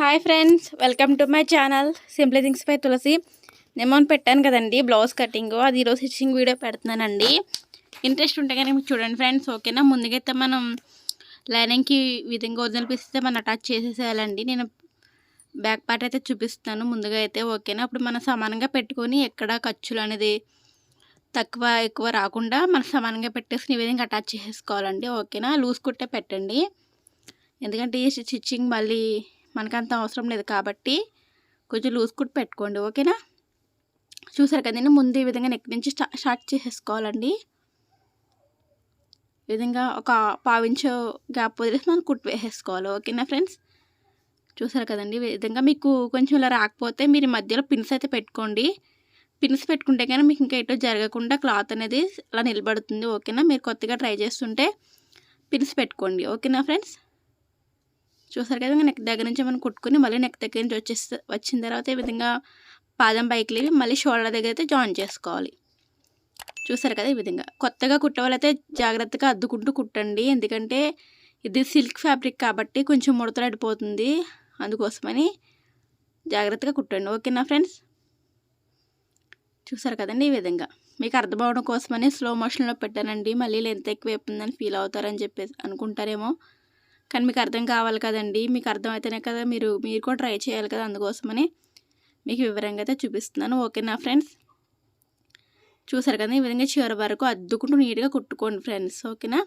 Hi friends welcome to my channel simply things పై తులసి. నేను మొన్న పెట్టాను కదండి బ్లౌజ్ కటింగ్. అది ఈరోజు స్టిచ్చింగ్ వీడియో పెడుతున్నానండి. ఇంట్రెస్ట్ ఉంటే కానీ మీకు చూడండి ఫ్రెండ్స్ ఓకేనా? ముందుకైతే మనం లైనింగ్కి విధంగా ఒరిజినల్ పీస్ అయితే మనం అటాచ్ చేసేసేయాలండి. నేను బ్యాక్ పార్ట్ అయితే చూపిస్తాను ముందుగా అయితే ఓకేనా? అప్పుడు మనం సమానంగా పెట్టుకొని ఎక్కడ ఖర్చులు అనేది తక్కువ ఎక్కువ రాకుండా మనం సమానంగా పెట్టేసి ఈ విధంగా అటాచ్ చేసేసుకోవాలండి ఓకేనా? లూజ్ కుట్టే పెట్టండి. ఎందుకంటే ఈ స్టిచ్చింగ్ మళ్ళీ మనకంత అవసరం లేదు కాబట్టి కొంచెం లూజ్ కుట్ పెట్టుకోండి ఓకేనా? చూసారు కదండి ముందు ఈ విధంగా నెక్ నుంచి స్టార్ట్ చేసేసుకోవాలండి. ఈ విధంగా ఒక పావించు గ్యాప్ వదిలేసి మనం కుట్ వేసేసుకోవాలి ఓకేనా ఫ్రెండ్స్? చూసారు కదండి ఈ విధంగా మీకు కొంచెం ఇలా రాకపోతే మీరు మధ్యలో పిన్స్ అయితే పెట్టుకోండి. పిన్స్ పెట్టుకుంటే కానీ మీకు ఇంకా ఎటో జరగకుండా క్లాత్ అనేది అలా నిలబడుతుంది ఓకేనా? మీరు కొత్తగా ట్రై చేస్తుంటే పిన్స్ పెట్టుకోండి ఓకేనా ఫ్రెండ్స్? చూసారు కదా నెక్ దగ్గర నుంచి మనం కుట్టుకుని మళ్ళీ నెక్ దగ్గర నుంచి వచ్చేస్తే వచ్చిన తర్వాత ఈ విధంగా పాదం పైకి లేవి మళ్ళీ షోల్డర్ దగ్గర అయితే జాయిన్ చేసుకోవాలి. చూసారు కదా ఈ విధంగా. కొత్తగా కుట్టవాళ్ళైతే జాగ్రత్తగా అద్దుకుంటూ కుట్టండి. ఎందుకంటే ఇది సిల్క్ ఫ్యాబ్రిక్ కాబట్టి కొంచెం ముడతలాడిపోతుంది అందుకోసమని జాగ్రత్తగా కుట్టండి. ఓకేనా ఫ్రెండ్స్? చూసారు కదండి ఈ విధంగా. మీకు అర్థం అవడం కోసమని స్లో మోషన్లో పెట్టానండి. మళ్ళీ లెంత్ ఎక్కువ అయిపోయిందని ఫీల్ అవుతారని చెప్పేసి అనుకుంటారేమో. కానీ మీకు అర్థం కావాలి కదండి. మీకు అర్థమైతేనే కదా మీరు మీరు కూడా ట్రై చేయాలి కదా అందుకోసమని మీకు వివరంగా అయితే చూపిస్తున్నాను. ఓకేనా ఫ్రెండ్స్? చూసారు కదా ఈ విధంగా చివరి వరకు అద్దుకుంటూ నీట్గా కుట్టుకోండి ఫ్రెండ్స్. ఓకేనా?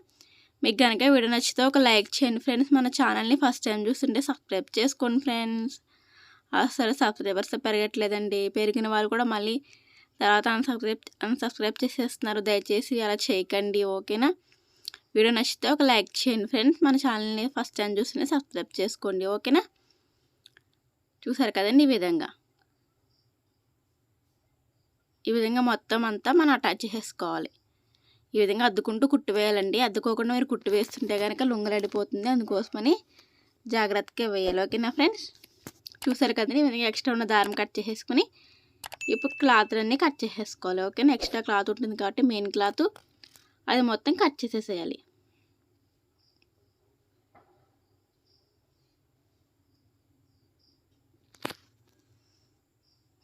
మీకు కనుక వీడియో నచ్చితే ఒక లైక్ చేయండి ఫ్రెండ్స్. మన ఛానల్ని ఫస్ట్ టైం చూస్తుంటే సబ్స్క్రైబ్ చేసుకోండి ఫ్రెండ్స్. అసలు సబ్స్క్రైబర్స్ పెరగట్లేదండి. పెరిగిన వాళ్ళు కూడా మళ్ళీ తర్వాత అన్సబ్స్క్రైబ్ అన్సబ్స్క్రైబ్ చేసేస్తున్నారు. దయచేసి అలా చేయకండి. ఓకేనా? వీడియో నచ్చితే ఒక లైక్ చేయండి ఫ్రెండ్స్. మన ఛానల్ని ఫస్ట్ టైం చూస్తేనే సబ్స్క్రైబ్ చేసుకోండి ఓకేనా? చూసారు కదండి ఈ విధంగా? ఈ విధంగా మొత్తం అంతా మనం అటాచ్ చేసేసుకోవాలి ఈ విధంగా అద్దుకుంటూ కుట్టు వేయాలండి. అద్దుకోకుండా మీరు కుట్టు వేస్తుంటే కనుక లొంగలడిపోతుంది అందుకోసమని జాగ్రత్తగా వేయాలి ఓకేనా ఫ్రెండ్స్? చూసారు కదండి ఈ విధంగా ఎక్స్ట్రా ఉన్న దారం కట్ చేసేసుకుని ఇప్పుడు క్లాత్లన్నీ కట్ చేసేసుకోవాలి ఓకేనా? ఎక్స్ట్రా క్లాత్ ఉంటుంది కాబట్టి మెయిన్ క్లాత్ అది మొత్తం కట్ చేసేసేయాలి.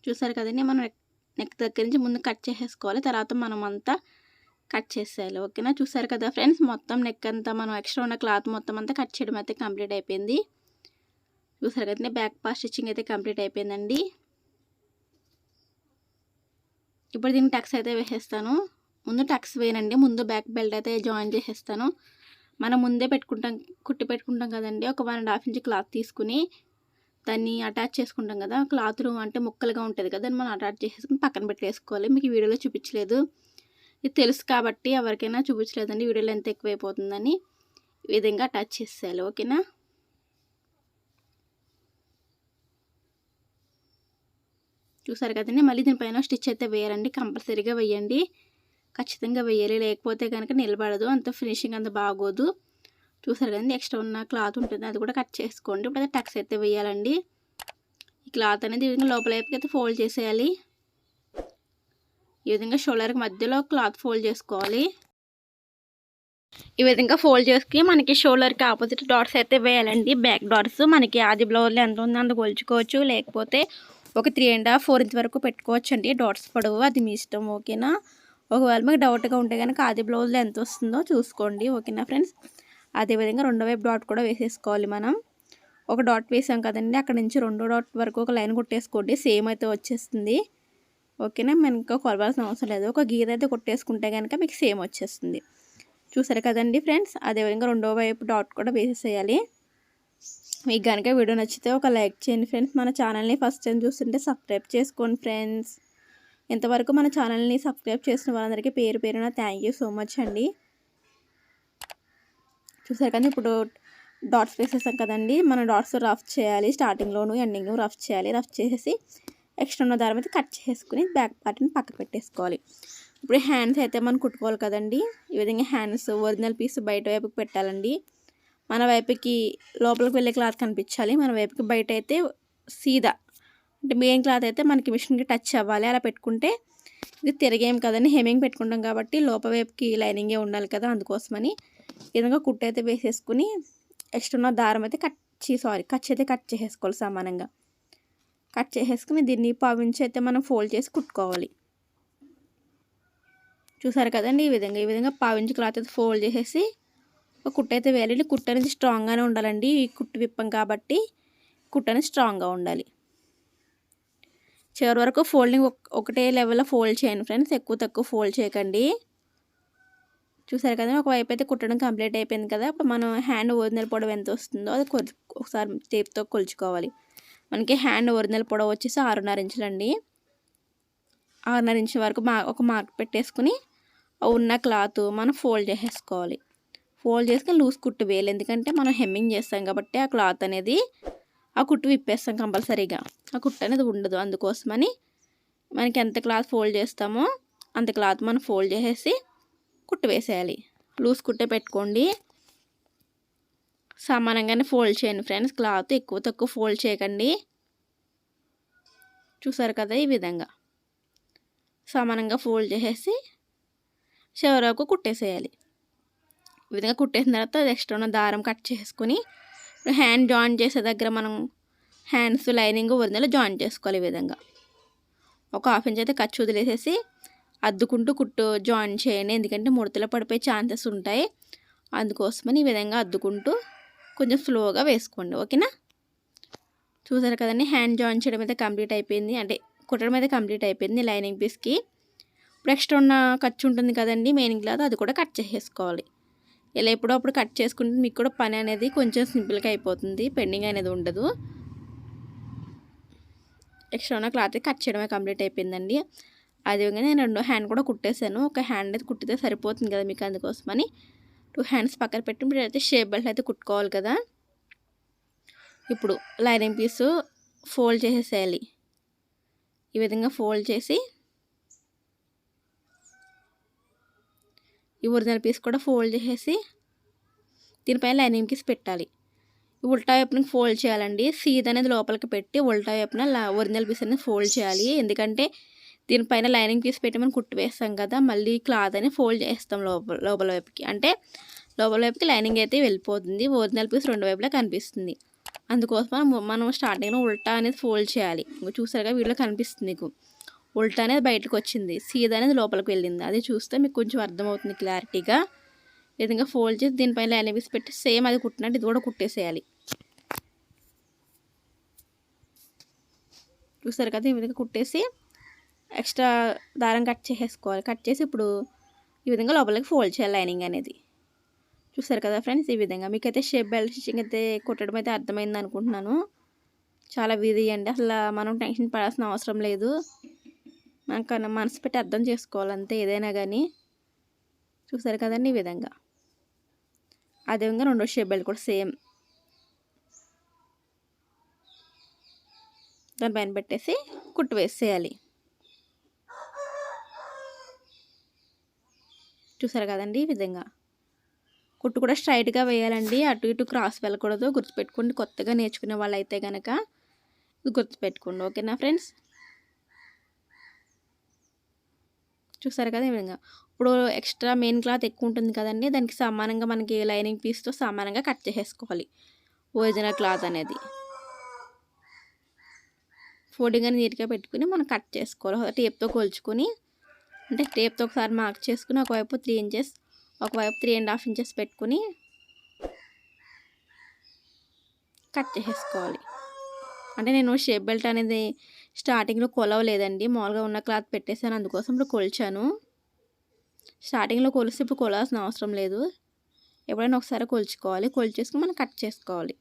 చూసారు కదండి మనం నెక్ దగ్గర నుంచి ముందు కట్ చేసేసుకోవాలి. తర్వాత మనం అంతా కట్ చేసేయాలి ఓకేనా చూసారు కదా ఫ్రెండ్స్ మొత్తం నెక్ అంతా మనం ఎక్స్ట్రా ఉన్న క్లాత్ మొత్తం అంతా కట్ చేయడం అయితే కంప్లీట్ అయిపోయింది. చూసారు కదండి బ్యాక్ పాస్ స్టిచ్చింగ్ అయితే కంప్లీట్ అయిపోయిందండి. ఇప్పుడు దీనికి టక్స్ అయితే వేసేస్తాను. ముందు టక్స్ వేయనండి ముందు బ్యాక్ బెల్ట్ అయితే జాయిన్ చేసేస్తాను. మనం ముందే పెట్టుకుంటాం కుట్టి పెట్టుకుంటాం కదండి. ఒక one and half inch cloth తీసుకుని దాన్ని అటాచ్ చేసుకుంటాం కదా. క్లాత్ అంటే ముక్కలుగా ఉంటుంది కదా. దాన్ని మనం అటాచ్ చేసేసుకుని పక్కన పెట్టేసుకోవాలి. మీకు వీడియోలో చూపించలేదు. ఇది తెలుసు కాబట్టి ఎవరికైనా చూపించలేదండి. వీడియోలో ఎంత ఎక్కువైపోతుందని ఈ విధంగా అటాచ్ చేసేయాలి. ఓకేనా? చూసారు కదండి. మళ్ళీ దీనిపైన స్టిచ్ అయితే వేయాలండి. కంపల్సరీగా వేయండి. ఖచ్చితంగా వేయాలి లేకపోతే కనుక నిలబడదు. అంత ఫినిషింగ్ అంత బాగోదు. చూసారు కదండి ఎక్స్ట్రా ఉన్న క్లాత్ ఉంటుంది. అది కూడా కట్ చేసుకోండి. ఇప్పుడు అయితే టక్స్ అయితే వేయాలండి ఈ క్లాత్ అనేది ఈ విధంగా లోపల వైపుకి అయితే ఫోల్డ్ చేసేయాలి. ఈ విధంగా షోల్డర్కి మధ్యలో క్లాత్ ఫోల్డ్ చేసుకోవాలి. ఈ విధంగా ఫోల్డ్ చేసుకుని మనకి షోల్డర్కి ఆపోజిట్ డాట్స్ అయితే వేయాలండి. బ్యాక్ డాట్స్ మనకి ఆది బ్లౌజ్లో ఎంత ఉందో. అంత కొలుచుకోవచ్చు. లేకపోతే ఒక three and half four inch వరకు పెట్టుకోవచ్చు అండి డాట్స్ పొడవు అది మీ ఇష్టం. ఓకేనా? ఒకవేళ మీకు డౌట్గా ఉంటే కనుక అది బ్లౌజ్లో ఎంత వస్తుందో చూసుకోండి. ఓకేనా ఫ్రెండ్స్? అదేవిధంగా రెండో వైపు డాట్ కూడా వేసేసుకోవాలి మనం. ఒక డాట్ వేసాం కదండి అక్కడ నుంచి రెండో డాట్ వరకు ఒక లైన్ కొట్టేసుకోండి. సేమ్ అయితే వచ్చేస్తుంది. ఓకేనా? మనకు కొలవాల్సిన అవసరం లేదు. ఒక గీత అయితే కొట్టేసుకుంటే కనుక మీకు సేమ్ వచ్చేస్తుంది. చూసారు కదండి ఫ్రెండ్స్? అదేవిధంగా రెండో వైపు డాట్ కూడా వేసేసేయాలి. మీకు కనుక వీడియో నచ్చితే ఒక లైక్ చేయండి ఫ్రెండ్స్. మన ఛానల్ని ఫస్ట్ టైం చూస్తుంటే సబ్స్క్రైబ్ చేసుకోండి ఫ్రెండ్స్. ఇంతవరకు మన ఛానల్ని సబ్స్క్రైబ్ చేసిన వాళ్ళందరికీ పేరు పేరున థ్యాంక్ యూ సో మచ్ అండి. చూసారు కానీ ఇప్పుడు డాట్స్ వేసేసాం కదండి. మన డాట్స్ రఫ్ చేయాలి స్టార్టింగ్లోను ఎండింగ్ రఫ్ చేయాలి. రఫ్ చేసేసి ఎక్స్ట్రా ఉన్న దారం అయితే కట్ చేసుకుని బ్యాక్ పార్ట్ని పక్క పెట్టేసుకోవాలి. ఇప్పుడు హ్యాండ్స్ అయితే మనం కుట్టుకోవాలి కదండి. ఈ విధంగా హ్యాండ్స్ ఒరిజినల్ పీస్ బయట వైపుకి పెట్టాలండి. మన వైపుకి లోపలికి వెళ్ళే క్లాత్ కనిపించాలి. మన వైపుకి బయట అయితే సీదా అంటే మెయిన్ క్లాత్ అయితే మనకి మిషన్కి టచ్ అవ్వాలి. అలా పెట్టుకుంటే ఇది తిరిగేం కదండి. హెమింగ్ పెట్టుకుంటాం కాబట్టి లోపవైపుకి లైనింగే ఉండాలి కదా అందుకోసమని. ఈ విధంగా కుట్టు అయితే వేసేసుకుని ఎక్స్ట్రా ఉన్న దారం అయితే కట్ చే సారీ కట్ అయితే కట్ చేసేసుకోవాలి సమానంగా. కట్ చేసేసుకుని దీన్ని పావించి అయితే మనం ఫోల్డ్ చేసి కుట్టుకోవాలి. చూసారు కదండి ఈ విధంగా. ఈ విధంగా పావించి క్లాత్ అయితే ఫోల్డ్ చేసేసి ఒక కుట్ట అయితే వేయాలి. కుట్ట అనేది స్ట్రాంగ్గానే ఉండాలండి. ఈ కుట్టు విప్పం కాబట్టి కుట్ట అనేది స్ట్రాంగ్గా ఉండాలి. చివరి వరకు ఫోల్డింగ్ ఒకటే లెవెల్లో ఫోల్డ్ చేయండి ఫ్రెండ్స్. ఎక్కువ తక్కువ ఫోల్డ్ చేయకండి. చూసారు కదా ఒకవైపు అయితే కుట్టడం కంప్లీట్ అయిపోయింది కదా. ఇప్పుడు మనం హ్యాండ్ ఒరిజినల్ పొడవు ఎంత వస్తుందో అది ఒకసారి టేప్తో కొలుచుకోవాలి. మనకి హ్యాండ్ ఒరిజినల్ పొడవు వచ్చేసి ఆరున్నర ఇంచులండి ఆరున్నర ఇంచుల వరకు మా ఒక మార్క్ పెట్టేసుకుని ఉన్న క్లాత్ మనం ఫోల్డ్ చేసేసుకోవాలి. ఫోల్డ్ చేసుకుని లూజ్ కుట్టు వేయాలి. ఎందుకంటే మనం హెమ్మింగ్ చేస్తాం కాబట్టి ఆ క్లాత్ అనేది ఆ కుట్టు విప్పేస్తాం కంపల్సరీగా. ఆ కుట్టు అనేది ఉండదు అందుకోసమని మనకి ఎంత క్లాత్ ఫోల్డ్ చేస్తామో అంత క్లాత్ మనం ఫోల్డ్ చేసేసి కుట్టు వేసేయాలి. లూజ్ కుట్టే పెట్టుకోండి. సమానంగానే ఫోల్డ్ చేయండి ఫ్రెండ్స్. క్లాత్ ఎక్కువ తక్కువ ఫోల్డ్ చేయకండి. చూసారు కదా ఈ విధంగా. సమానంగా ఫోల్డ్ చేసేసి చివరకు కుట్టేసేయాలి. ఈ విధంగా కుట్టేసిన తర్వాత అది ఎక్స్ట్రా ఉన్న దారం కట్ చేసుకొని హ్యాండ్ జాయిన్ చేసే దగ్గర మనం హ్యాండ్స్ లైనింగ్ ఒరిజినల్ జాయిన్ చేసుకోవాలి ఈ విధంగా. ఒక హాఫ్ ఇంచ్ అయితే ఖర్చు వదిలేసేసి అద్దుకుంటూ కుట్టు జాయిన్ చేయండి. ఎందుకంటే ముడతలు పడిపోయే ఛాన్సెస్ ఉంటాయి. అందుకోసమని ఈ విధంగా అద్దుకుంటూ కొంచెం స్లోగా వేసుకోండి. ఓకేనా? చూసారు కదండి హ్యాండ్ జాయిన్ చేయడం అయితే కంప్లీట్ అయిపోయింది. అంటే కుట్టడం అయితే కంప్లీట్ అయిపోయింది లైనింగ్ పీస్కి ఇప్పుడు ఎక్స్ట్రా ఉన్న ఖర్చు ఉంటుంది కదండి మెయిన్ క్లాత్ అది కూడా కట్ చేసేసుకోవాలి. ఇలా ఎప్పుడో అప్పుడు కట్ చేసుకుంటే మీకు కూడా పని అనేది కొంచెం సింపుల్గా అయిపోతుంది. పెండింగ్ అనేది ఉండదు. ఎక్స్ట్రా ఉన్న క్లాత్ కట్ చేయడమే కంప్లీట్ అయిపోయిందండి. అదేవిధంగా నేను రెండు హ్యాండ్ కూడా కుట్టేశాను. ఒక హ్యాండ్ అయితే కుట్టితే సరిపోతుంది కదా మీకు అందుకోసమని. టూ హ్యాండ్స్ పక్కన పెట్టి ఇప్పుడు అయితే షేప్ బెల్ట్ అయితే కుట్టుకోవాలి కదా. ఇప్పుడు లైనింగ్ పీసు ఫోల్డ్ చేసేసేయాలి. ఈ విధంగా ఫోల్డ్ చేసి ఈ ఒరిజినల్ పీస్ కూడా ఫోల్డ్ చేసేసి దీనిపైన లైనింగ్ పీస్ పెట్టాలి. ఉల్టా వైపున ఫోల్డ్ చేయాలండి. సీద్ అనేది లోపలికి పెట్టి ఉల్టా వైపున ఒరిజినల్ పీస్ అనేది ఫోల్డ్ చేయాలి. ఎందుకంటే దీనిపైన లైనింగ్ పీస్ పెట్టి మనం కుట్టి వేస్తాం కదా మళ్ళీ క్లాత్ అని ఫోల్డ్ చేస్తాం లోపల లోపల వైపుకి. అంటే లోపల వైపుకి లైనింగ్ అయితే వెళ్ళిపోతుంది. ఒరిజినల్ పీస్ రెండు వైపులా కనిపిస్తుంది. అందుకోసం మనం స్టార్టింగ్లో ఉల్టా అనేది ఫోల్డ్ చేయాలి. చూసారుగా వీడియోలో కనిపిస్తుంది మీకు ఉల్టా అనేది బయటకు వచ్చింది సీదా అనేది లోపలికి వెళ్ళింది. అది చూస్తే మీకు కొంచెం అర్థమవుతుంది క్లారిటీగా. విధంగా ఫోల్డ్ చేసి దీనిపైన వేసి పెట్టి సేమ్ అది కుట్టినట్టు ఇది కూడా కుట్టేసేయాలి. చూసారు కదా ఈ విధంగా కుట్టేసి ఎక్స్ట్రా దారం కట్ చేసేసుకోవాలి. కట్ చేసి ఇప్పుడు ఈ విధంగా లోపలికి ఫోల్డ్ చేయాలి లైనింగ్ అనేది. చూసారు కదా ఫ్రెండ్స్ ఈ విధంగా. మీకైతే షేప్ బెల్ట్ స్టిచ్చింగ్ అయితే కుట్టడం అయితే అర్థమైంది అనుకుంటున్నాను చాలా వీధి అండి. అసలు మనం టెన్షన్ పడాల్సిన అవసరం లేదు. మనం మనసు పెట్టి అర్థం చేసుకోవాలి అంతే ఏదైనా కానీ చూసారు కదండి ఈ విధంగా. అదేవిధంగా రెండో షేప్ బెల్ట్ కూడా సేమ్. దానిపైన పెట్టేసి కుట్టు వేసేయాలి. చూసారు కదండి ఈ విధంగా. కుట్టు కూడా స్ట్రైట్గా వేయాలండి. అటు ఇటు క్రాస్ వెళ్ళకూడదు. గుర్తుపెట్టుకోండి. కొత్తగా నేర్చుకునే వాళ్ళు అయితే కనుక గుర్తుపెట్టుకోండి. ఓకేనా ఫ్రెండ్స్? చూసారు కదా ఈ విధంగా. ఇప్పుడు ఎక్స్ట్రా మెయిన్ క్లాత్ ఎక్కువ ఉంటుంది కదండి దానికి సమానంగా మనకి లైనింగ్ పీస్తో సమానంగా కట్ చేసేసుకోవాలి. ఒరిజినల్ క్లాత్ అనేది. ఫోల్డింగ్ అని నీట్గా పెట్టుకుని మనం కట్ చేసుకోవాలి. టేప్తో కొలుచుకొని అంటే టేప్తో ఒకసారి మార్క్ చేసుకుని ఒకవైపు త్రీ ఇంచెస్ ఒకవైపు త్రీ అండ్ హాఫ్ ఇంచెస్ పెట్టుకుని కట్ చేసేసుకోవాలి. అంటే నేను షేప్ బెల్ట్ అనేది స్టార్టింగ్లో కొలవలేదండి. మామూలుగా ఉన్న క్లాత్ పెట్టేశాను. అందుకోసం ఇప్పుడు కొలిచాను. స్టార్టింగ్లో కొలిస్తే ఇప్పుడు కొలాల్సిన అవసరం లేదు. ఎప్పుడైనా ఒకసారి కొలుచుకోవాలి. కొలిచేసుకుని మనం కట్ చేసుకోవాలి.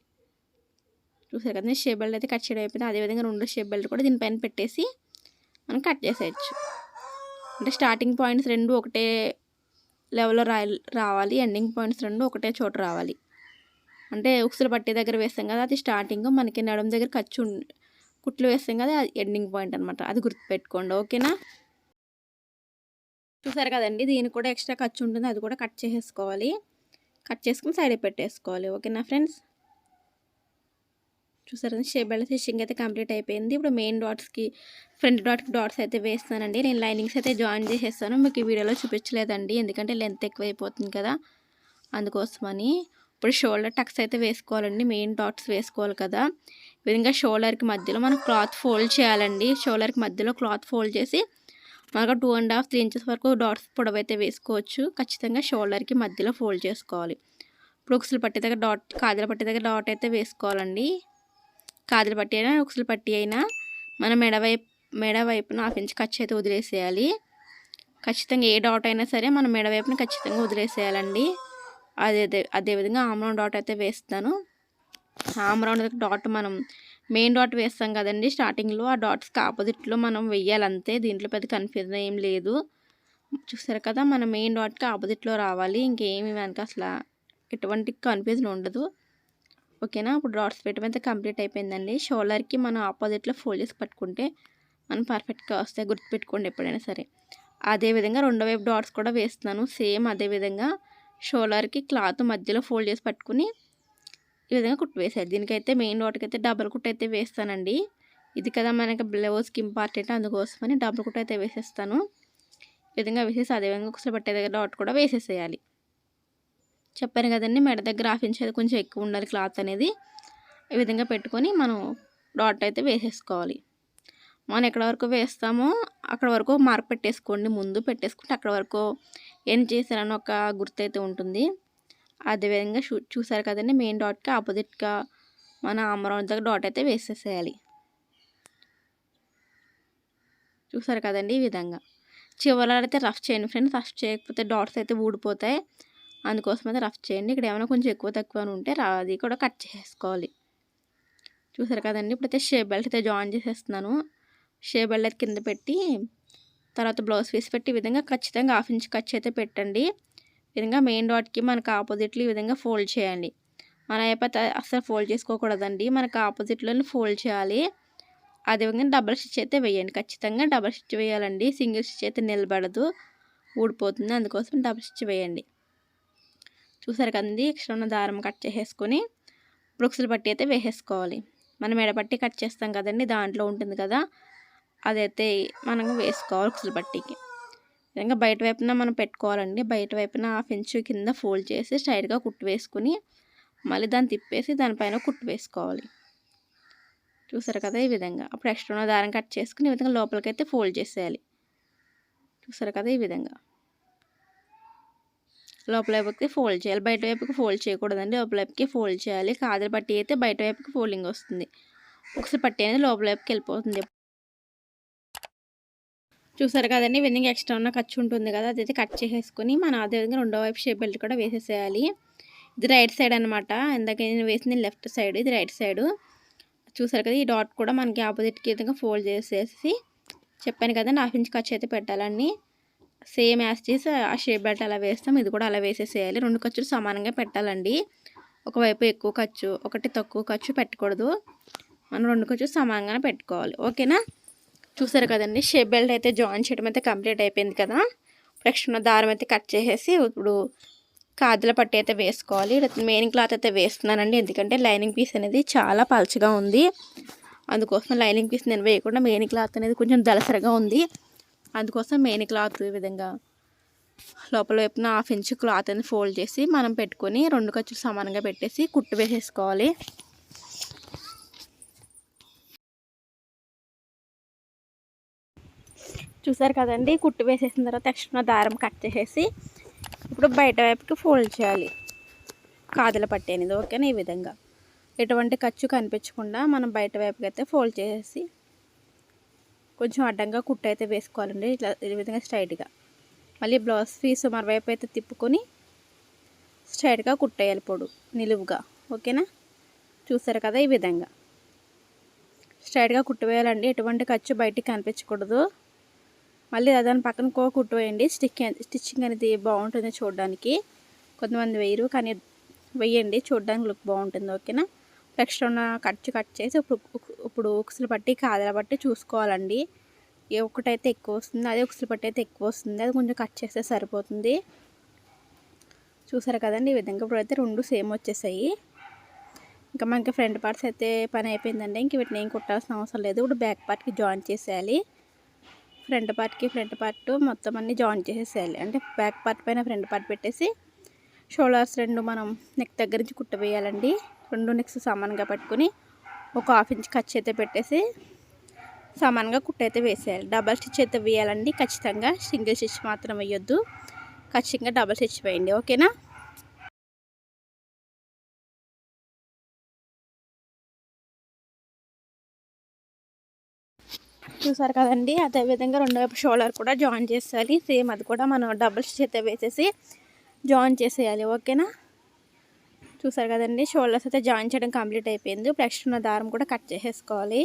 చూసారు కదా షేప్ బెల్ట్ అయితే కట్ చేయడం అయిపోయింది. అదేవిధంగా రెండు షేప్ బెల్ట్ కూడా దీనిపైన పెట్టేసి మనం కట్ చేసేయచ్చు. అంటే స్టార్టింగ్ పాయింట్స్ రెండు ఒకటే లెవెల్లో రా రావాలి. ఎండింగ్ పాయింట్స్ రెండు ఒకటే చోట రావాలి. అంటే ఉక్సులు పట్టే దగ్గర వేస్తాం కదా అది స్టార్టింగ్ మనకి నడుం దగ్గర ఖర్చు కుట్లు వేస్తాం కదా అది ఎండింగ్ పాయింట్ అనమాట అది గుర్తుపెట్టుకోండి ఓకేనా? చూసారు కదండి దీనికి కూడా ఎక్స్ట్రా ఖర్చు ఉంటుంది అది కూడా కట్ చేసేసుకోవాలి. కట్ చేసుకుని సైడ్ పెట్టేసుకోవాలి ఓకేనా ఫ్రెండ్స్ చూసారు షేప్ బెల్ట్ స్టిచ్చింగ్ అయితే కంప్లీట్ అయిపోయింది. ఇప్పుడు మెయిన్ డాట్స్కి ఫ్రంట్ డాట్కి డాట్స్ అయితే వేస్తానండి నేను లైనింగ్స్ అయితే జాయిన్ చేసేస్తాను మీకు ఈ వీడియోలో చూపించలేదండి ఎందుకంటే లెంత్ ఎక్కువ అయిపోతుంది కదా అందుకోసమని. ఇప్పుడు షోల్డర్ టక్స్ అయితే వేసుకోవాలండి. మెయిన్ డాట్స్ వేసుకోవాలి కదా. విధంగా షోల్డర్కి మధ్యలో మనం క్లాత్ ఫోల్డ్ చేయాలండి. షోల్డర్కి మధ్యలో క్లాత్ ఫోల్డ్ చేసి మనకు two and half three inches వరకు డాట్స్ పొడవైతే వేసుకోవచ్చు. ఖచ్చితంగా షోల్డర్కి మధ్యలో ఫోల్డ్ చేసుకోవాలి. ఇప్పుడు ఉక్సులు పట్టి దగ్గర డాట్ కాజల పట్టి దగ్గర డాట్ అయితే వేసుకోవాలండి. కాజల పట్టి అయినా ఉక్సులు పట్టి అయినా మన మెడవైపు మెడవైపున హాఫ్ ఇంచ్ ఖర్చు అయితే వదిలేసేయాలి. ఖచ్చితంగా ఏ డాట్ అయినా సరే మన మెడవైపున ఖచ్చితంగా వదిలేసేయాలండి. అదే అదే అదేవిధంగా ఆమ్రౌండ్ డాట్ అయితే వేస్తాను. ఆమ్రౌండ్ డాట్ మనం మెయిన్ డాట్ వేస్తాం కదండి స్టార్టింగ్లో ఆ డాట్స్కి ఆపోజిట్లో మనం వెయ్యాలంతే. దీంట్లో పెద్ద కన్ఫ్యూజన్ ఏం లేదు. చూసారు కదా మన మెయిన్ డాట్కి ఆపోజిట్లో రావాలి. ఇంకేమి వెనక అసలు ఎటువంటి కన్ఫ్యూజన్ ఉండదు. ఓకేనా ఇప్పుడు డాట్స్ పెట్టడం అయితే కంప్లీట్ అయిపోయిందండి. షోల్డర్కి మనం ఆపోజిట్లో ఫోల్డ్ చేసి పట్టుకుంటే మనం పర్ఫెక్ట్గా వస్తాయి. గుర్తుపెట్టుకోండి ఎప్పుడైనా సరే. అదేవిధంగా రెండో వైపు డాట్స్ కూడా వేస్తున్నాను. సేమ్ అదేవిధంగా షోలార్కి క్లాత్ మధ్యలో ఫోల్డ్ చేసి పట్టుకుని ఈ విధంగా కుట్టు వేసేది దీనికైతే మెయిన్ డాట్కి అయితే డబల్ కుట్టు అయితే వేస్తానండి. ఇది కదా మనకి బ్లౌజ్కి ఇంపార్టెంట్ అందుకోసమని డబుల్ కుట్టు అయితే వేసేస్తాను. ఈ విధంగా వేసేసి అదేవిధంగా ఒకసారి పట్టే దగ్గర డాట్ కూడా వేసేసేయాలి. చెప్పాను కదండి మెడ దగ్గర ఆఫించేది కొంచెం ఎక్కువ ఉండాలి క్లాత్ అనేది. ఈ విధంగా పెట్టుకొని మనం డాట్ అయితే వేసేసుకోవాలి. మనం ఎక్కడ వరకు వేస్తామో అక్కడ వరకు మార్క్ పెట్టేసుకోండి ముందు పెట్టేసుకుంటే అక్కడ వరకు ఏం చేశారని ఒక గుర్తు అయితే ఉంటుంది. అదేవిధంగా చూసారు కదండి మెయిన్ డాట్కి ఆపోజిట్గా మన అమరావతి దగ్గర డాట్ అయితే వేసేసేయాలి. చూసారు కదండి ఈ విధంగా. చివరిలో రఫ్ చేయండి ఫ్రెండ్స్ రఫ్ చేయకపోతే డాట్స్ అయితే ఊడిపోతాయి. అందుకోసం అయితే రఫ్ చేయండి. ఇక్కడ ఏమైనా కొంచెం ఎక్కువ తక్కువ ఉంటే అది కూడా కట్ చేసుకోవాలి చూసారు కదండి ఇప్పుడైతే షేప్ బెల్ట్ అయితే జాయిన్ చేసేస్తున్నాను. షేప్ బెల్ట్ కింద పెట్టి తర్వాత బ్లౌజ్ పీస్ పెట్టి ఈ విధంగా ఖచ్చితంగా హాఫ్ ఇంచ్ ఖర్చు అయితే పెట్టండి. విధంగా మెయిన్ డాట్కి మనకు ఆపోజిట్లో ఈ విధంగా ఫోల్డ్ చేయండి. మన అయిపోతే అసలు ఫోల్డ్ చేసుకోకూడదండి. మనకు ఆపోజిట్లోనే ఫోల్డ్ చేయాలి. అదేవిధంగా డబల్ స్టిచ్ అయితే వేయండి. ఖచ్చితంగా డబల్ స్టిచ్ వేయాలండి. సింగిల్ స్టిచ్ అయితే నిలబడదు. ఊడిపోతుంది. అందుకోసం డబల్ స్టిచ్ వేయండి. చూసారు కదండి ఎక్స్ట్రా ఉన్న దారం కట్ చేసేసుకొని బ్రుక్స్లు పట్టి అయితే వేసేసుకోవాలి. మనం ఎడపట్టి కట్ చేస్తాం కదండి దాంట్లో ఉంటుంది కదా. అదైతే మనం వేసుకోవాలి ఉక్సులు పట్టికి విధంగా బయట వైపున మనం పెట్టుకోవాలండి. బయట వైపున హాఫ్ ఇంచ్ కింద ఫోల్డ్ చేసి స్ట్రైట్గా కుట్టు వేసుకుని మళ్ళీ దాన్ని తిప్పేసి దానిపైన కుట్టు వేసుకోవాలి. చూసారు కదా ఈ విధంగా. అప్పుడు ఎక్స్ట్రా ఉన్న దారం కట్ చేసుకుని ఈ విధంగా లోపలికైతే ఫోల్డ్ చేసేయాలి. చూసారు కదా ఈ విధంగా. లోపల వైపుకి ఫోల్డ్ చేయాలి. బయట వైపుకి ఫోల్డ్ చేయకూడదండి. లోపల వైపుకి ఫోల్డ్ చేయాలి. కాదల పట్టి అయితే బయట వైపుకి ఫోల్డింగ్ వస్తుంది. ఒకసారి పట్టి అనేది లోపల వైపుకి వెళ్ళిపోతుంది. చూసారు కదండి వెన్నింగ్ ఎక్స్ట్రా ఉన్న ఖర్చు ఉంటుంది కదా అదైతే కట్ చేసేసుకొని మనం అదేవిధంగా రెండో వైపు షేప్ బెల్ట్ కూడా వేసేసేయాలి. ఇది రైట్ సైడ్ అనమాట ఇందాక నేను వేసింది లెఫ్ట్ సైడ్ ఇది రైట్ సైడ్. చూసారు కదా ఈ డాట్ కూడా మనకి ఆపోజిట్కి విధంగా ఫోల్డ్ చేసేసి చెప్పాను కదా హాఫ్ ఇంచ్ ఖర్చు అయితే పెట్టాలని సేమ్ యాజ్ చేసి ఆ షేప్ బెల్ట్ అలా వేస్తాం ఇది కూడా అలా వేసేసేయాలి. రెండు ఖర్చులు సమానంగా పెట్టాలండి. ఒకవైపు ఎక్కువ ఖర్చు ఒకటి తక్కువ ఖర్చు పెట్టకూడదు. మనం రెండు ఖర్చు సమానంగానే పెట్టుకోవాలి. ఓకేనా? చూసారు కదండి? షేప్ బెల్ట్ అయితే జాయిన్ చేయడం అయితే కంప్లీట్ అయిపోయింది కదా? నెక్స్ట్ ఉన్న దారం అయితే కట్ చేసేసి ఇప్పుడు కాదుల పట్టి అయితే వేసుకోవాలి. మెయిన్ క్లాత్ అయితే వేస్తున్నానండి. ఎందుకంటే లైనింగ్ పీస్ అనేది చాలా పలచగా ఉంది. అందుకోసం లైనింగ్ పీస్ నేను వేయకుండా మెయిన్ క్లాత్ అనేది కొంచెం దలసరగా ఉంది. అందుకోసం మెయిన్ క్లాత్ ఈ విధంగా లోపల వైపున హాఫ్ ఇంచ్ క్లాత్ అనేది ఫోల్డ్ చేసి మనం పెట్టుకొని రెండు ఖర్చులు సమానంగా పెట్టేసి కుట్టు వేసేసుకోవాలి. చూసారు కదండి? కుట్టు వేసేసిన తర్వాత ఎక్స్ట్రా దారం కట్ చేసేసి ఇప్పుడు బయట వైపుకి ఫోల్డ్ చేయాలి. కాదుల పట్టేనిది అనేది ఓకేనా? ఈ విధంగా. ఎటువంటి ఖర్చు కనిపించకుండా మనం బయట వైపుకి అయితే ఫోల్డ్ చేసేసి కొంచెం అడ్డంగా కుట్టు అయితే వేసుకోవాలండి. ఇట్లా ఈ విధంగా స్ట్రైట్గా. మళ్ళీ బ్లౌజ్ పీస్ మరోవైపు అయితే తిప్పుకొని స్ట్రైట్గా కుట్టేయాలి పొడు నిలువుగా. ఓకేనా? చూసారు కదా ఈ విధంగా. స్ట్రైట్గా కుట్టవేయాలండి ఎటువంటి ఖర్చు బయటికి కనిపించకూడదు. మళ్ళీ దాని పక్కన కో కుట్టు వేయండి స్టిక్ స్టిచ్చింగ్ అనేది బాగుంటుంది చూడడానికి. కొంతమంది వేయరు కానీ వేయండి. చూడడానికి లుక్ బాగుంటుంది ఓకేనా? ఎక్స్ట్రా ఉన్న ఖర్చు కట్ చేసి ఇప్పుడు ఇప్పుడు ఉక్సులు పట్టి కాదల బట్టి చూసుకోవాలండి. ఏ ఒక్కటైతే ఎక్కువ వస్తుంది అదే ఉక్సులు పట్టి అయితే ఎక్కువ వస్తుంది. అది కొంచెం కట్ చేస్తే సరిపోతుంది. చూసారు కదండి? ఈ విధంగా ఇప్పుడు అయితే రెండు సేమ్ వచ్చేసాయి. ఇంకా మనకి ఫ్రంట్ పార్ట్స్ అయితే పని అయిపోయిందండి. ఇంక వీటిని ఏం కుట్టాల్సిన అవసరం లేదు. ఇప్పుడు బ్యాక్ పార్ట్కి జాయిన్ చేసేయాలి. ఫ్రంట్ పార్ట్కి ఫ్రంట్ పార్ట్ మొత్తం అన్ని జాయిన్ చేసేసేయాలి. అంటే బ్యాక్ పార్ట్ పైన ఫ్రంట్ పార్ట్ పెట్టేసి షోల్డర్స్ రెండు మనం నెక్ దగ్గర నుంచి కుట్ట వేయాలండి. రెండు నెక్స్ సమానంగా పట్టుకుని ఒక హాఫ్ ఇంచ్ ఖర్చు అయితే పెట్టేసి సమానంగా కుట్ట అయితే వేసేయాలి. డబల్ స్టిచ్ అయితే వేయాలండి. ఖచ్చితంగా సింగిల్ స్టిచ్ మాత్రం వేయొద్దు. ఖచ్చితంగా డబల్ స్టిచ్ వేయండి. ఓకేనా? చూసారు కదండి? అదేవిధంగా రెండో వైపు షోల్డర్ కూడా జాయిన్ చేసేయాలి. సేమ్ అది కూడా మనం డబుల్ స్టిచ్ వేసేసి జాయిన్ చేసేయాలి. ఓకేనా? చూసారు కదండి? షోల్డర్స్ అయితే జాయిన్ చేయడం కంప్లీట్ అయిపోయింది. ఇప్పుడు ఎక్స్ట్రా ఉన్న దారం కూడా కట్ చేసేసుకోవాలి.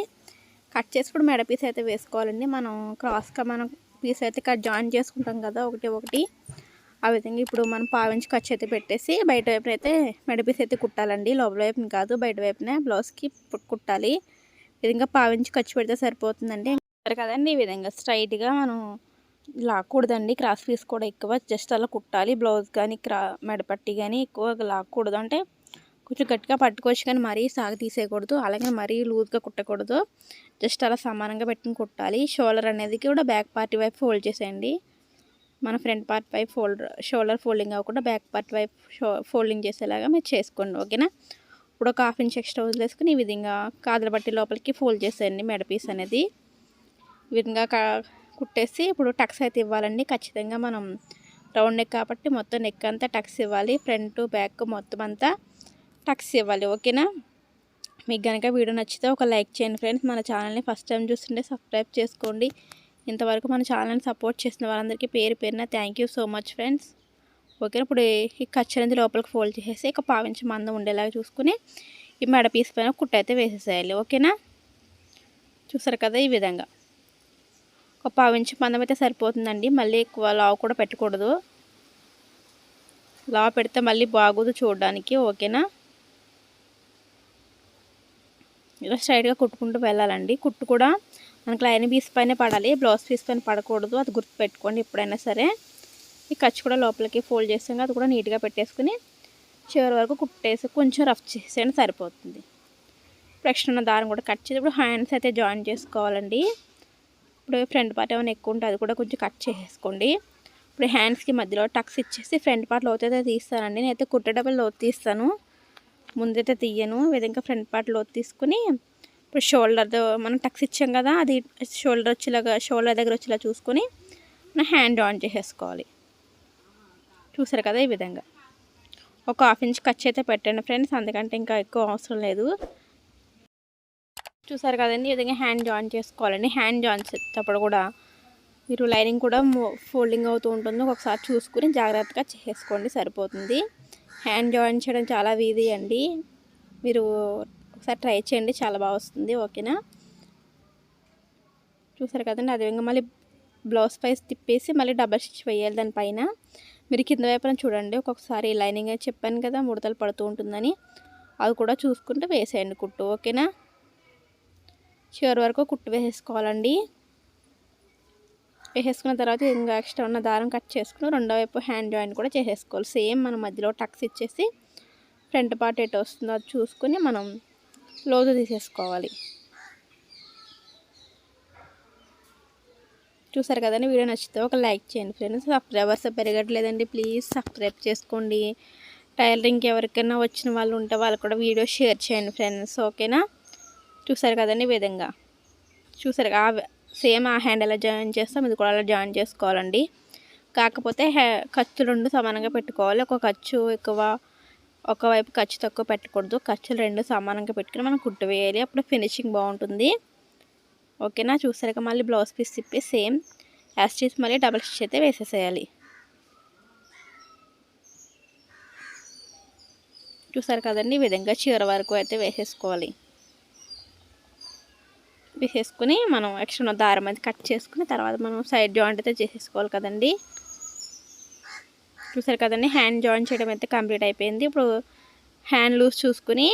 కట్ చేసి ఇప్పుడు మెడ పీస్ అయితే వేసుకోవాలండి. మనం క్రాస్గా మనం పీస్ అయితే కట్ జాయిన్ చేసుకుంటాం కదా ఒకటి ఒకటి. ఆ విధంగా ఇప్పుడు మనం పావించి ఖర్చు అయితే పెట్టేసి బయట వైపున అయితే మెడ పీస్ అయితే కుట్టాలండి. లోపల వైపున కాదు బయట వైపునే బ్లౌజ్కి కుట్టాలి. విధంగా పావించి ఖర్చు పెడితే సరిపోతుందండి. కదండి ఈ విధంగా. స్ట్రైట్గా మనం లాక్కూడదండి. క్రాస్ పీస్ కూడా ఎక్కువ. జస్ట్ అలా కుట్టాలి. బ్లౌజ్ కానీ క్రా మెడపట్టి కానీ ఎక్కువ లాక్కూడదు. అంటే కొంచెం గట్టిగా పట్టుకోవచ్చు కానీ మరీ సాగు తీసేయకూడదు. అలాగే మరీ లూజ్గా కుట్టకూడదు. జస్ట్ అలా సమానంగా పెట్టుకుని కుట్టాలి. షోల్డర్ అనేది కూడా బ్యాక్ పార్ట్ వైపు ఫోల్డ్ చేసేయండి. మన ఫ్రంట్ పార్ట్ వైపు ఫోల్డ్ షోల్డర్ ఫోల్డింగ్ అవ్వకుండా బ్యాక్ పార్ట్ వైపు ఫోల్డింగ్ చేసేలాగా మీరు చేసుకోండి. ఓకేనా? ఇప్పుడు ఒక హాఫ్ ఇంచ్ ఎక్స్ట్రా వదిలేసుకుని ఈ విధంగా కాదల బట్టి లోపలికి ఫోల్డ్ చేసేయండి మెడ పీస్ అనేది. విధంగా కుట్టేసి ఇప్పుడు టక్స్ అయితే ఇవ్వాలండి. ఖచ్చితంగా మనం రౌండ్ నెక్ కాబట్టి మొత్తం నెక్ అంతా టక్స్ ఇవ్వాలి. ఫ్రంట్ బ్యాక్ మొత్తం అంతా టక్స్ ఇవ్వాలి. ఓకేనా? మీకు కనుక వీడియో నచ్చితే ఒక లైక్ చేయండి ఫ్రెండ్స్. మన ఛానల్ని ఫస్ట్ టైం చూస్తుంటే సబ్స్క్రైబ్ చేసుకోండి. ఇంతవరకు మన ఛానల్ని సపోర్ట్ చేసిన వాళ్ళందరికీ పేరు పేరున thank you so much friends. ఓకేనా? ఇప్పుడు ఈ ఖర్చు అనేది లోపలికి ఫోల్డ్ చేసేసి ఒక పావించి మందం ఉండేలాగా చూసుకుని ఈ మెడ పీస్ పైన కుట్ట అయితే వేసేసేయాలి. ఓకేనా? చూసారు కదా ఈ విధంగా. ఒక పావించి మందం అయితే సరిపోతుందండి. మళ్ళీ ఎక్కువ లావు కూడా పెట్టకూడదు. లావు పెడితే మళ్ళీ బాగోదు చూడడానికి. ఓకేనా? ఇలా స్ట్రైట్గా కుట్టుకుంటూ వెళ్ళాలండి. కుట్టు కూడా మనకి లైన్ పీస్ పైన పడాలి. బ్లౌజ్ పీస్ పైన పడకూడదు. అది గుర్తు పెట్టుకోండి ఎప్పుడైనా సరే. ఈ ఖర్చు కూడా లోపలికి ఫోల్డ్ చేసాం అది కూడా నీట్గా పెట్టేసుకుని చివరి వరకు కుట్టేసి కొంచెం రఫ్ చేసేయండి సరిపోతుంది. ప్రశ్న దారం కూడా కట్ చేసి ఇప్పుడు హ్యాండ్స్ అయితే జాయిన్ చేసుకోవాలండి. ఇప్పుడు ఫ్రంట్ పార్ట్ ఏమైనా ఎక్కువ ఉంటే అది కూడా కొంచెం కట్ చేసేసుకోండి. ఇప్పుడు హ్యాండ్స్కి మధ్యలో టక్స్ ఇచ్చేసి ఫ్రంట్ పార్ట్ లోతు అయితే తీస్తానండి. నేనైతే కుట్టేటప్పుడు లోతు తీస్తాను. ముందైతే తీయను. విధంగా ఫ్రంట్ పార్ట్ లోతు తీసుకుని ఇప్పుడు షోల్డర్ మనం టక్స్ ఇచ్చాం కదా అది షోల్డర్ వచ్చేలాగా షోల్డర్ దగ్గర వచ్చేలా చూసుకొని మనం హ్యాండ్ ఆన్ చేసేసుకోవాలి. చూసారు కదా ఈ విధంగా. ఒక హాఫ్ ఇంచ్ ఖర్చు అయితే పెట్టండి ఫ్రెండ్స్. అందుకంటే ఇంకా ఎక్కువ అవసరం లేదు. చూసారు కదండి ఈ విధంగా హ్యాండ్ జాయిన్ చేసుకోవాలండి. హ్యాండ్ జాయిన్ చేసేటప్పుడు కూడా మీరు లైనింగ్ కూడా ఫోల్డింగ్ అవుతూ ఉంటుంది. ఒకసారి చూసుకుని జాగ్రత్తగా చేసుకోండి సరిపోతుంది. హ్యాండ్ జాయిన్ చేయడం చాలా వీధి అండి. మీరు ఒకసారి ట్రై చేయండి చాలా బాగా వస్తుంది ఓకేనా చూసారు కదండి అదేవిధంగా మళ్ళీ బ్లౌజ్ పైస్ తిప్పేసి మళ్ళీ డబల్ స్టిచ్ వేయాలి దానిపైన మీరు కింద వైపున చూడండి ఒక్కొక్కసారి లైనింగ్ అయితే చెప్పాను కదా ముడతలు పడుతూ ఉంటుందని. అది కూడా చూసుకుంటూ వేసేయండి కుట్టు ఓకేనా చివరి వరకు కుట్టు వేసేసుకోవాలండి. వేసేసుకున్న తర్వాత ఇంకా ఎక్స్ట్రా ఉన్న దారం కట్ చేసుకుని రెండో వైపు హ్యాండ్ జాయిన్ కూడా చేసేసుకోవాలి. సేమ్ మన మధ్యలో టక్స్ ఇచ్చేసి ఫ్రంట్ పార్ట్ ఎటు వస్తుందో అది చూసుకుని మనం లోతు తీసేసుకోవాలి. చూసారు కదండి వీడియో నచ్చితే ఒక లైక్ చేయండి ఫ్రెండ్స్. సబ్స్క్రైబర్స్ పెరగట్లేదండి ప్లీజ్ సబ్స్క్రైబ్ చేసుకోండి. టైలరింగ్కి ఎవరికైనా వచ్చిన వాళ్ళు ఉంటే వాళ్ళు కూడా వీడియో షేర్ చేయండి ఫ్రెండ్స్ ఓకేనా? చూసారు కదండి విధంగా? చూసారు సేమ్ ఆ హ్యాండ్ ఎలా జాయిన్ చేస్తాం ఇది కూడా అలా జాయిన్ చేసుకోవాలండి. కాకపోతే ఖర్చు రెండు సమానంగా పెట్టుకోవాలి. ఒక ఖర్చు ఎక్కువ ఒకవైపు ఖర్చు తక్కువ పెట్టకూడదు. ఖర్చులు రెండు సమానంగా పెట్టుకుని మనం కుట్టు వేయాలి. అప్పుడు ఫినిషింగ్ బాగుంటుంది. ఓకేనా? చూసాక మళ్ళీ బ్లౌజ్ పీస్ తిప్పి సేమ్ యాస్టీస్ మళ్ళీ డబల్ స్టిచ్ అయితే వేసేసేయాలి. చూసారు కదండి ఈ విధంగా చీర వరకు అయితే వేసేసుకోవాలి. వేసేసుకుని మనం ఎక్స్ట్రా దారం అది కట్ చేసుకుని తర్వాత మనం సైడ్ జాయింట్ అయితే చేసేసుకోవాలి కదండి. చూసారు కదండి హ్యాండ్ జాయిన్ చేయడం అయితే కంప్లీట్ అయిపోయింది. ఇప్పుడు హ్యాండ్ లూజ్ చూసుకుని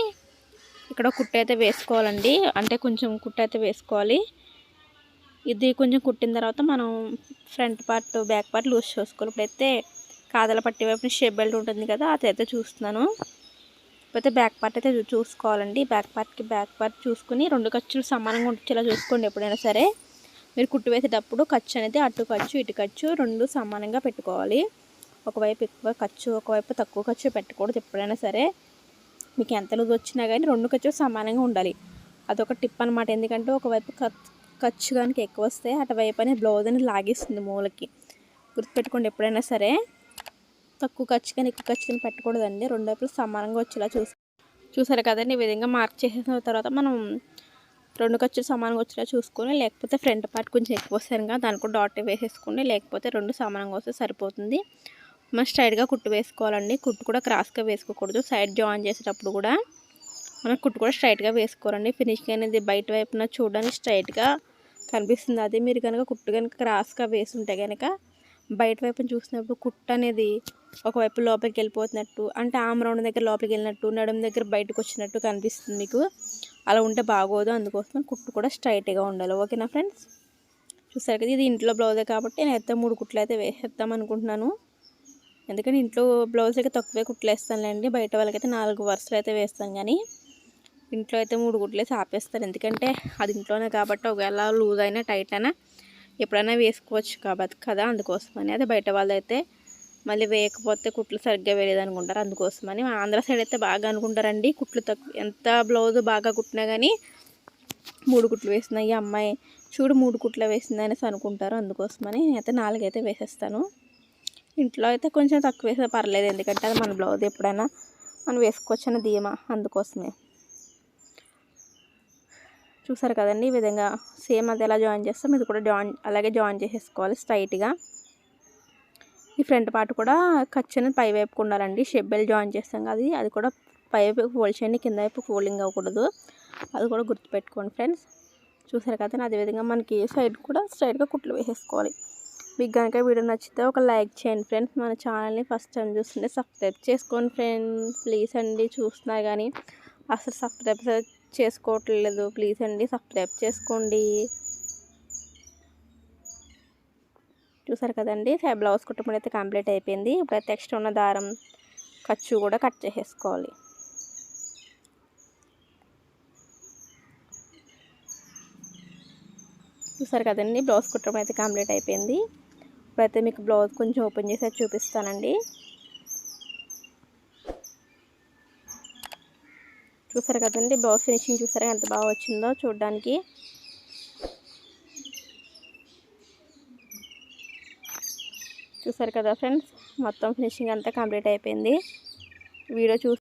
ఇక్కడ కుట్ట అయితే వేసుకోవాలండి. అంటే కొంచెం కుట్ట అయితే వేసుకోవాలి. ఇది కొంచెం కుట్టిన తర్వాత మనం front part back part loose చేసుకోవాలి. ఇప్పుడైతే కాదల పట్టి వైపు షేప్ బెల్ట్ ఉంటుంది కదా అదైతే చూస్తున్నాను. లేకపోతే బ్యాక్ పార్ట్ అయితే చూసుకోవాలండి. బ్యాక్ పార్ట్కి బ్యాక్ పార్ట్ చూసుకుని రెండు ఖర్చులు సమానంగా ఉండేలా చూసుకోండి ఎప్పుడైనా సరే. మీరు కుట్టు వేసేటప్పుడు ఖర్చు అనేది అటు ఖర్చు ఇటు ఖర్చు రెండు సమానంగా పెట్టుకోవాలి. ఒకవైపు ఎక్కువ ఖర్చు ఒకవైపు తక్కువ ఖర్చు పెట్టకూడదు ఎప్పుడైనా సరే. మీకు ఎంత లూజ్ వచ్చినా కానీ రెండు ఖర్చు సమానంగా ఉండాలి. అదొక టిప్ అనమాట ఎందుకంటే ఒకవైపు ఖర్చు కనుక ఎక్కువ వస్తే అటువైపు అనేది బ్లౌజ్ అనేది లాగేస్తుంది మూలకి. గుర్తుపెట్టుకోండి ఎప్పుడైనా సరే. తక్కువ ఖర్చు కానీ ఎక్కువ ఖర్చు కానీ పెట్టకూడదండి. రెండు వైపులు సమానంగా వచ్చేలా చూసి చూసారు కదండి. ఈ విధంగా మార్క్ చేసిన తర్వాత మనం రెండు ఖర్చులు సమానంగా వచ్చేలా చూసుకొని లేకపోతే ఫ్రంట్ పార్ట్ కొంచెం ఎక్కువ వస్తాను కదా దానికి కూడా డాట్ వేసేసుకోండి. లేకపోతే రెండు సమానంగా వస్తే సరిపోతుంది. మనం స్ట్రైట్గా కుట్టు వేసుకోవాలండి. కుట్టు కూడా క్రాస్గా వేసుకోకూడదు. సైడ్ జాయిన్ చేసేటప్పుడు కూడా మనం కుట్టు కూడా స్ట్రైట్గా వేసుకోవాలండి. ఫినిషింగ్ అనేది బయట వైపున చూడడానికి స్ట్రైట్గా కనిపిస్తుంది. అదే మీరు కనుక కుట్టు కనుక క్రాస్గా వేసుంటే కనుక బయట వైపు చూసినప్పుడు కుట్టు అనేది ఒకవైపు లోపలికి వెళ్ళిపోతున్నట్టు అంటే ఆమ్ రౌండ్ దగ్గర లోపలికి వెళ్ళినట్టు నడుము దగ్గర బయటకు వచ్చినట్టు కనిపిస్తుంది మీకు. అలా ఉంటే బాగోదు. అందుకోసం కుట్టు కూడా స్ట్రైట్గా ఉండాలి. ఓకేనా ఫ్రెండ్స్? చూసారు కదా ఇది ఇంట్లో బ్లౌజే కాబట్టి నేను అయితే మూడు కుట్లు అయితే వేసేద్దాం అనుకుంటున్నాను. ఎందుకంటే ఇంట్లో బ్లౌజ్ అయితే తక్కువే కుట్లు వేస్తానులేండి. బయట వాళ్ళకైతే నాలుగు వరుసలు అయితే వేస్తాను కానీ ఇంట్లో అయితే మూడు కుట్లు వేసి ఎందుకంటే అది ఇంట్లోనే కాబట్టి ఒకవేళ లూజ్ అయినా టైట్ అయినా ఎప్పుడైనా వేసుకోవచ్చు కాబట్టి కదా అందుకోసమని. అదే బయట వాళ్ళైతే మళ్ళీ వేయకపోతే కుట్లు సరిగ్గా వేయలేదు అనుకుంటారు అందుకోసమని ఆంధ్ర సైడ్ అయితే బాగా అనుకుంటారండి. కుట్లు తక్కువ ఎంత బ్లౌజ్ బాగా కుట్టినా కానీ మూడు కుట్లు వేసినాయి అమ్మాయి చూడు మూడు కుట్లు వేసింది అనేసి అనుకుంటారు. అందుకోసమని నేనైతే నాలుగైతే వేసేస్తాను. ఇంట్లో అయితే కొంచెం తక్కువ వేసే పర్లేదు. ఎందుకంటే అది మన బ్లౌజ్ ఎప్పుడైనా మనం వేసుకోవచ్చు అన్న ధీమా అందుకోసమే. చూసారు కదండి ఈ విధంగా సేమ్ అది ఎలా జాయిన్ చేస్తాం? ఇది కూడా జాయిన్ అలాగే జాయిన్ చేసేసుకోవాలి స్ట్రైట్గా ఈ ఫ్రంట్ పార్ట్ కూడా ఖచ్చితంగా అనేది పై ఉండాలండి. షెబ్బెల్ జాయిన్ చేస్తాం కదా అది కూడా పైవైపు ఫోల్డ్ చేయండి కింద వైపు ఫోల్డింగ్ అవ్వకూడదు. అది కూడా గుర్తుపెట్టుకోండి ఫ్రెండ్స్ చూసారు కదండి అదేవిధంగా మనకి సైడ్ కూడా స్ట్రైట్గా కుట్లు వేసేసుకోవాలి. మీకు కనుక వీడియో నచ్చితే ఒక లైక్ చేయండి ఫ్రెండ్స్ మన ఛానల్ని ఫస్ట్ టైం చూస్తుంటే సబ్స్క్రైబ్ చేసుకోండి ఫ్రెండ్స్ ప్లీజ్ అండి చూస్తున్నా కానీ అసలు సబ్స్క్రైబ్ చేసుకోవట్లేదు. ప్లీజ్ అండి సబ్స్క్రైబ్ చేసుకోండి. చూసారు కదండి బ్లౌజ్ కుటుంబం అయితే కంప్లీట్ అయిపోయింది. ఇప్పుడైతే ఎక్స్ట్రా ఉన్న దారం ఖర్చు కూడా కట్ చేసేసుకోవాలి. చూసారు కదండి బ్లౌజ్ కుట్టడం అయితే కంప్లీట్ అయిపోయింది. ఇప్పుడైతే మీకు బ్లౌజ్ కొంచెం ఓపెన్ చేసి చూపిస్తానండి. చూసారు కదండి బ్లౌజ్ ఫినిషింగ్ చూసారా. ఎంత బాగా వచ్చిందో చూడడానికి. చూసారు కదా ఫ్రెండ్స్ మొత్తం ఫినిషింగ్ అంతా కంప్లీట్ అయిపోయింది. వీడియో చూ